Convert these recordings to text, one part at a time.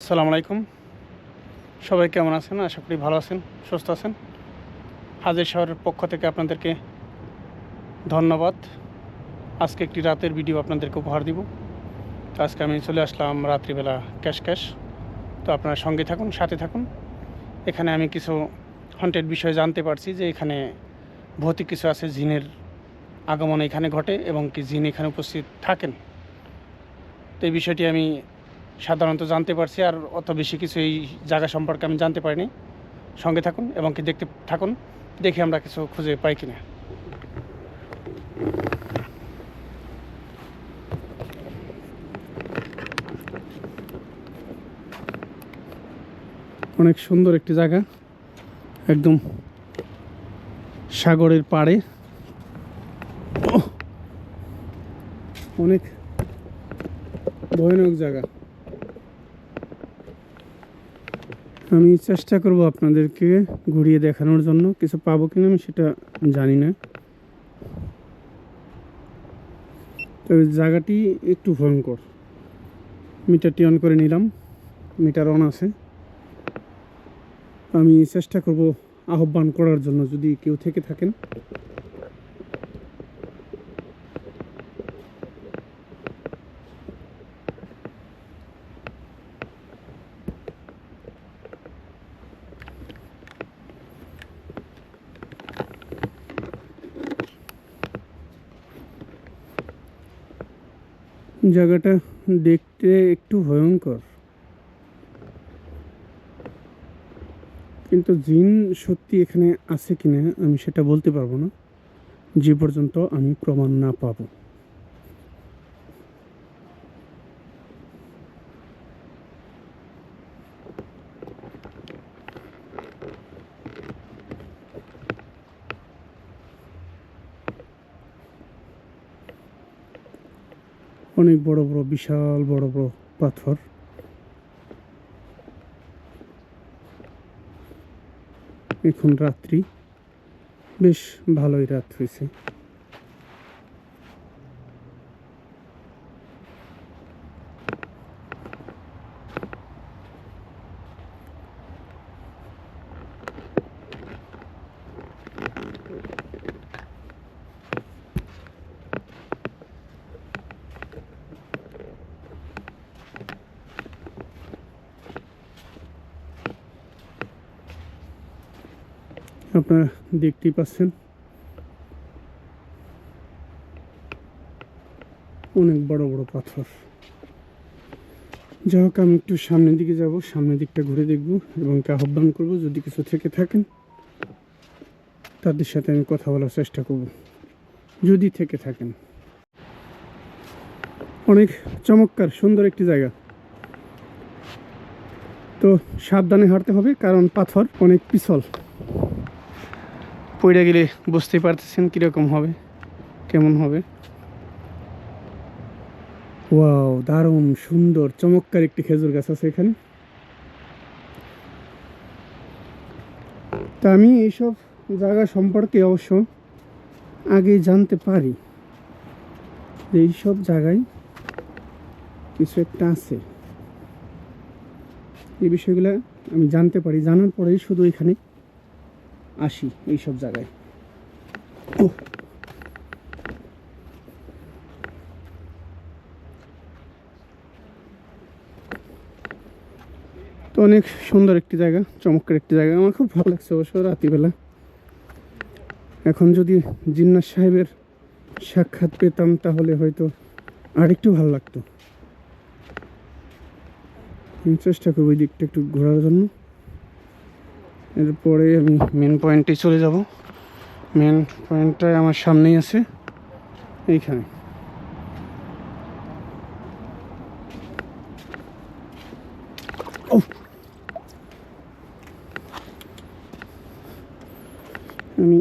আসসালামু আলাইকুম। সবাই কেমন আছেন? আশা করি ভালো আছেন, সুস্থ আছেন। হাজির শহরের পক্ষ থেকে আপনাদেরকে ধন্যবাদ। আজকে একটি রাতের ভিডিও আপনাদেরকে উপহার দিব। তো আজকে আমি চলে আসলাম রাত্রিবেলা ক্যাশ ক্যাশ। তো আপনারা সঙ্গে থাকুন, সাথে থাকুন। এখানে আমি কিছু হন্টেড বিষয়ে জানতে পারছি যে এখানে ভৌতিক কিছু আছে জিনের আগমন এখানে ঘটে এবং কি জিন এখানে উপস্থিত থাকেন। তো এই বিষয়টি আমি সাধারণত জানতে পারছি আর অত বেশি কিছু এই জায়গা সম্পর্কে আমি জানতে পারিনি। সঙ্গে থাকুন এবং কি দেখতে থাকুন, দেখি আমরা কিছু খুঁজে পাই কিনা। অনেক সুন্দর একটি জায়গা, একদম সাগরের পাড়ে। অনেক ভয়ানক জায়গা। আমি চেষ্টা করব আপনাদেরকে ঘুরিয়ে দেখানোর জন্য। কিছু পাবো কিনা আমি সেটা জানি না। তবে জায়গাটি একটু ভয়ঙ্কর। মিটারটি অন করে নিলাম। মিটার অন আছে। আমি চেষ্টা করব আহ্বান করার জন্য যদি কেউ থেকে থাকেন। জায়গাটা দেখতে একটু ভয়ঙ্কর। কিন্তু জিন সত্যি এখানে আছে কিনা আমি সেটা বলতে পারব না। যে পর্যন্ত আমি প্রমাণ না পাবো। অনেক বড় বড় বিশাল বড় বড় পাথর। এখন রাত্রি। বেশ ভালোই রাত হয়েছে। আপনারা দেখতেই পাচ্ছেন। অনেক বড় বড় পাথর। যাই হোক, আমি একটু সামনের দিকে যাব। সামনের দিকটা ঘুরে দেখব এবং কে আহ্বান করব, যদি কিছু থেকে থাকেন। তাদের সাথে আমি কথা বলার চেষ্টা করব, যদি থেকে থাকেন। অনেক চমৎকার, সুন্দর একটি জায়গা। তো সাবধানে হাঁটতে হবে, কারণ পাথর অনেক পিছল। পড়ে গেলে বুঝতেই পারতেছেন কীরকম হবে, কেমন হবে। ওয়াও, দারুণ, সুন্দর, চমৎকার একটি খেজুর গাছ আছে এখানে। তা আমি এইসব জায়গা সম্পর্কে অবশ্য আগে জানতে পারি যে এইসব জায়গায় কিছু একটা আছে। এই বিষয়গুলো আমি জানতে পারি, জানার পরেই শুধু এখানে আসি এইসব জায়গায়। তো অনেক সুন্দর একটি জায়গা, চমৎকার একটি জায়গা। আমার খুব ভালো লাগছে অবশ্য রাত্রিবেলা। এখন যদি জিন্নাস সাহেবের সাক্ষাৎ পেতাম, তাহলে হয়তো আরেকটু ভালো লাগতো। চেষ্টা করব ওই দিকটা একটু ঘোরার জন্য। এরপরে আমি মেন পয়েন্টে চলে যাব। মেন পয়েন্টটা আমার সামনেই আছে। এইখানে। আমি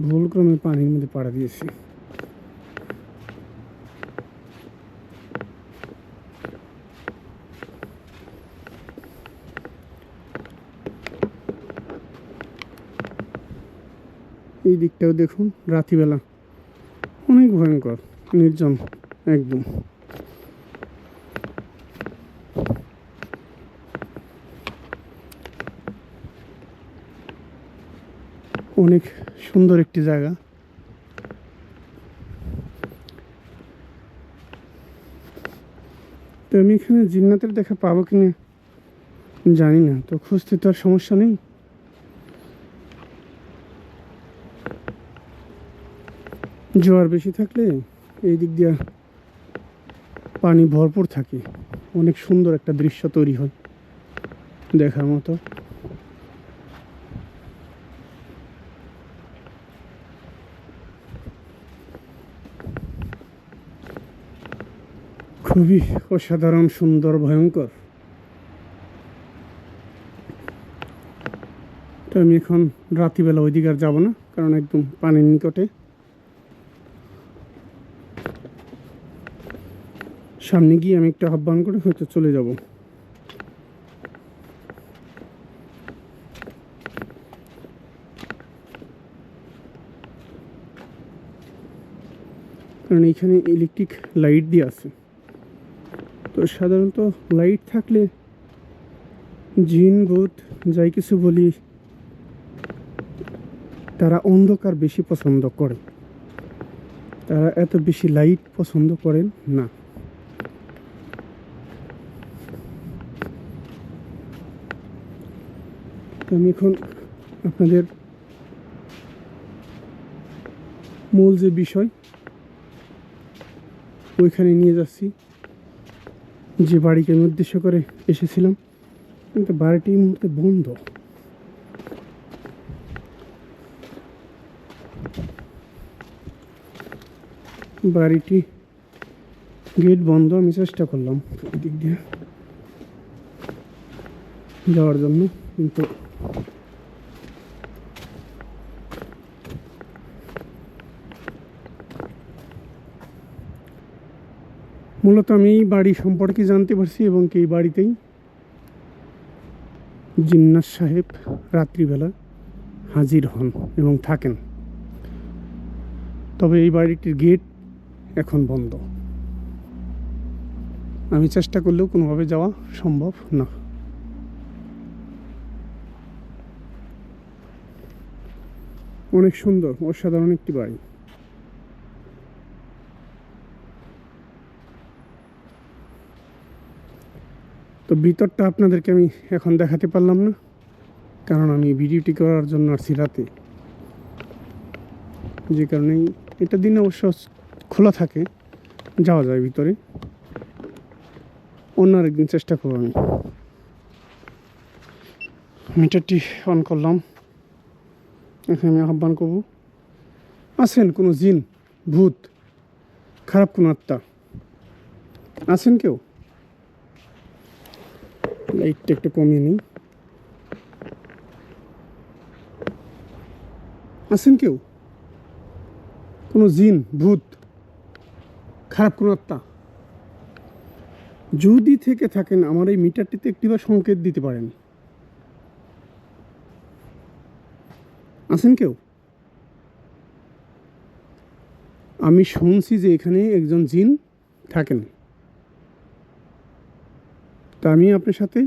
ভুল ক্রমে পানির মধ্যে পাড়া দিয়েছি। এই দিকটাও দেখুন রাতিবেলা অনেক ভয়ঙ্কর, নির্জন, একদম। অনেক সুন্দর একটি জায়গা। তো আমি এখানে জিন্নাতের দেখা পাবো কিনা জানি না, তো খুঁজতে তো আর সমস্যা নেই। জোয়ার বেশি থাকলে এই দিক দিয়ে পানি ভরপুর থাকে। অনেক সুন্দর একটা দৃশ্য তৈরি হয় দেখার মতো। খুবই অসাধারণ, সুন্দর, ভয়ঙ্কর। তো আমি এখন রাত্রিবেলা ওইদিকে আর যাব না, কারণ একদম পানির নিকটে। সামনে গিয়ে আমি একটা আহ্বান করে হয়তো চলে যাব। কারণ এখানে ইলেকট্রিক লাইট দিয়ে আছে। তো সাধারণত লাইট থাকলে জিন, ভূত, যাই কিছু বলি, তারা অন্ধকার বেশি পছন্দ করে তারা এত বেশি লাইট পছন্দ করেন না। আমি এখন আপনাদের মূল যে বিষয়, ওইখানে নিয়ে যাচ্ছি। যে বাড়িকে আমি উদ্দেশ্য করে এসেছিলাম, কিন্তু বাড়িটি মধ্যে বন্ধ। বাড়িটি গেট বন্ধ, আমি চেষ্টা করলাম দিক দিয়ে যাওয়ার জন্য, কিন্তু মূলত আমি এই বাড়ি সম্পর্কে জানতে পারছি এবং এই বাড়িতেই জিন্নাস সাহেব রাত্রিবেলা হাজির হন এবং থাকেন। তবে এই বাড়িটির গেট এখন বন্ধ। আমি চেষ্টা করলেও কোনোভাবে যাওয়া সম্ভব না। অনেক সুন্দর, অসাধারণ একটি বাড়ি। ভিতরটা আপনাদেরকে আমি এখন দেখাতে পারলাম না, কারণ আমি ভিডিওটি করার জন্য আসছি রাতে। যে কারণেই এটা দিনে অবশ্য খোলা থাকে, যাওয়া যায় ভিতরে। অন্য আরেকদিন চেষ্টা করব আমি। মিটারটি অন করলাম। এখানে আমি আহ্বান করব, আছেন কোনো জিন, ভূত, খারাপ কোনো আত্মা? আছেন কেউ? লাইটটা একটু কমিয়ে নিই। আছেন কেউ? কোনো জিন, ভূত, খারাপ কোনো আত্মা? যদি থেকে থাকেন, আমার এই মিটারটিতে একটিবার সংকেত দিতে পারেন। আছেন কেউ? আমি শুনছি যে এখানে একজন জিন থাকেন। তা আমি আপনার সাথে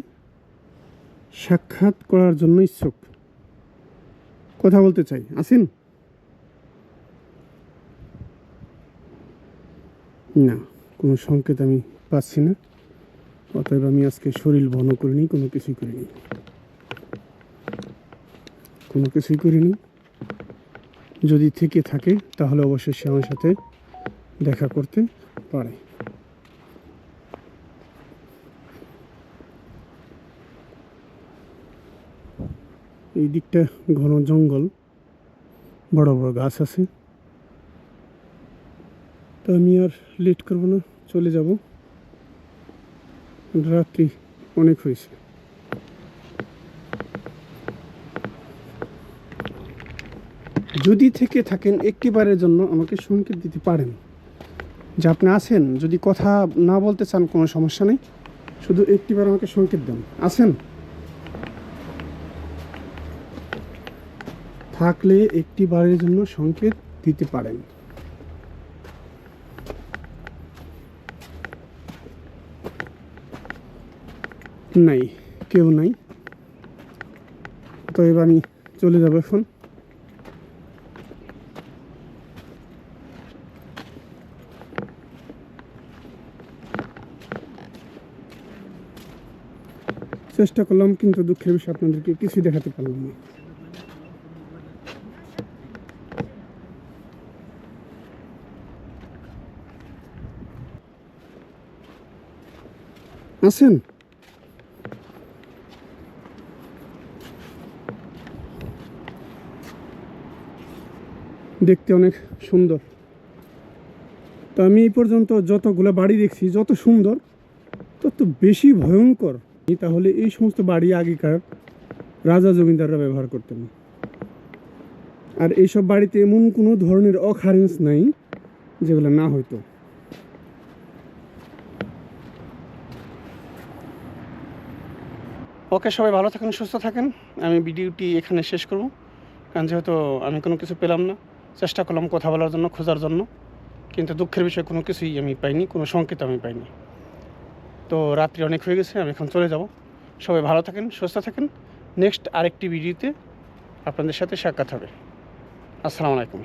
সাক্ষাৎ করার জন্য ইচ্ছুক। কথা বলতে চাই। আছেন না, কোনো সংকেত আমি পাচ্ছি না। অতএব আমি আজকে শরীর বন করিনি, কোনো কিছুই করিনি। কোনো কিছুই করিনি। যদি থেকে থাকে, তাহলে অবশ্যই সে আমার সাথে দেখা করতে পারে। এই দিকটা ঘন জঙ্গল, বড় বড় গাছ আছে। তো আমি আর লেট করব না, চলে যাব। রাত্রি অনেক হয়েছে। যদি থেকে থাকেন, একটিবারের জন্য আমাকে সংকেত দিতে পারেন। যে আপনি আছেন, যদি কথা না বলতে চান, কোনো সমস্যা নেই। শুধু একটিবার আমাকে সংকেত দেন। আছেন? থাকলে একটি বারের জন্য সংকেত দিতে পারেন। নাই, কেউ নাই। তো এবার আমি চলে যাব এখন। চেষ্টা করলাম, কিন্তু দুঃখের বিষয় আপনাদেরকে কিছুই দেখাতে পারলাম না। আছেন? দেখতে অনেক সুন্দর। তো আমি এই পর্যন্ত যতগুলো বাড়ি দেখছি, যত সুন্দর, তত বেশি ভয়ঙ্কর। তাহলে এই সমস্ত বাড়ি আগেকার রাজা জমিদাররা ব্যবহার করতেন। আর এইসব বাড়িতে এমন কোনো ধরনের অখারেন্স নাই, যেগুলো না হইতো। ওকে সবাই ভালো থাকেন, সুস্থ থাকেন। আমি ভিডিওটি এখানে শেষ করব, কারণ যেহেতু আমি কোনো কিছু পেলাম না, চেষ্টা করলাম কথা বলার জন্য, খোঁজার জন্য। কিন্তু দুঃখের বিষয়ে কোনো কিছুই আমি পাইনি, কোনো সংকেত আমি পাইনি। তো রাত্রি অনেক হয়ে গেছে, আমি এখন চলে যাব। সবাই ভালো থাকেন, সুস্থ থাকেন। নেক্সট আরেকটি ভিডিওতে আপনাদের সাথে সাক্ষাৎ হবে। আসসালামু আলাইকুম।